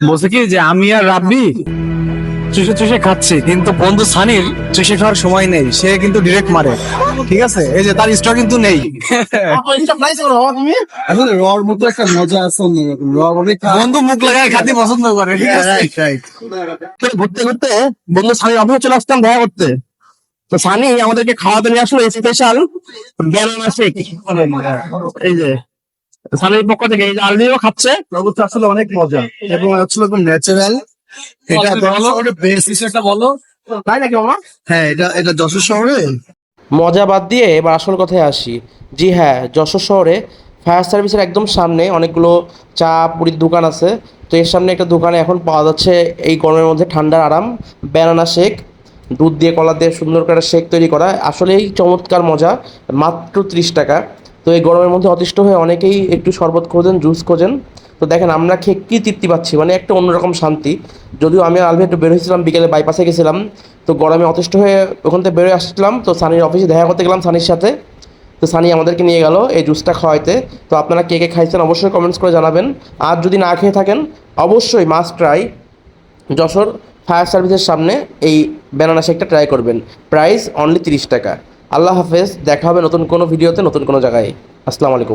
বলছে কি যে আমি আর রাব্বি চুষে চুষে খাচ্ছি কিন্তু বন্ধু সানির চুষে খাওয়ার সময় নেই সে কিন্তু ডিরেক্ট মারে ঠিক আছে? এই যে তার স্টক কিন্তু নেই। আসলে রর মতো একটা মজা আছে বন্ধু মুখ লাগায় খাতে পছন্দ করে ঠিক আছে? ঘুরতে ঘুরতে বন্ধু সানির অফিসে চলে আসতাম দেখা করতে। তো সানি আমাদেরকে খাওয়াতে নিয়ে আসলো স্পেশাল ব্যানানা শেক এই যে সানির পক্ষ থেকে এই খাচ্ছে। আসলে অনেক মজা। এবং হচ্ছিল একদম ন্যাচারাল এটা বলো বেস্ট একটা বলো। তাই নাকি মামা? হ্যাঁ এটা এটা যশোর শহরে। মজা বাদ দিয়ে এবার আসল কথায় আসি। জি হ্যাঁ যশোর শহরে ফায়ার সার্ভিসের একদম সামনে অনেকগুলো চা পুরির দোকান আছে। তো এর সামনে একটা দোকানে এখন পাওয়া যাচ্ছে এই গরমের মধ্যে ঠান্ডার আরাম। ব্যানানা শেক দুধ দিয়ে কলা দিয়ে সুন্দর করে শেক তৈরি করা। আসলেই চমৎকার মজা মাত্র ত্রিশ টাকা। তো এই গরমের মধ্যে অতিষ্ঠ হয়ে অনেকেই একটু শরবত খোঁজেন জুস খোঁজেন। তো দেখেন, আমরা খেয়ে কী তৃপ্তি পাচ্ছি? মানে একটা অন্যরকম শান্তি। যদিও আমি আলভে একটু বের হয়েছিলাম, বিকেলে বাইপাসে গেছিলাম। তো গরমে অতিষ্ঠ হয়ে ওখান থেকে বেরোয় আসলাম তো সানির অফিসে দেখা করতে গেলাম সানির সাথে। তো সানি আমাদেরকে নিয়ে গেল এই জুসটা খাওয়াইতে। তো আপনারা কে কে খাইছেন অবশ্যই কমেন্টস করে জানাবেন। আর যদি না খেয়ে থাকেন, অবশ্যই মাস্ট ট্রাই যশোর ফায়ার সার্ভিসের সামনে এই ব্যানানা শেকটা ট্রাই করবেন। প্রাইস অনলি তিরিশ টাকা। আল্লাহ হাফেজ দেখা হবে নতুন কোনো ভিডিওতে নতুন কোনো জায়গায়। আসসালামু আলাইকুম।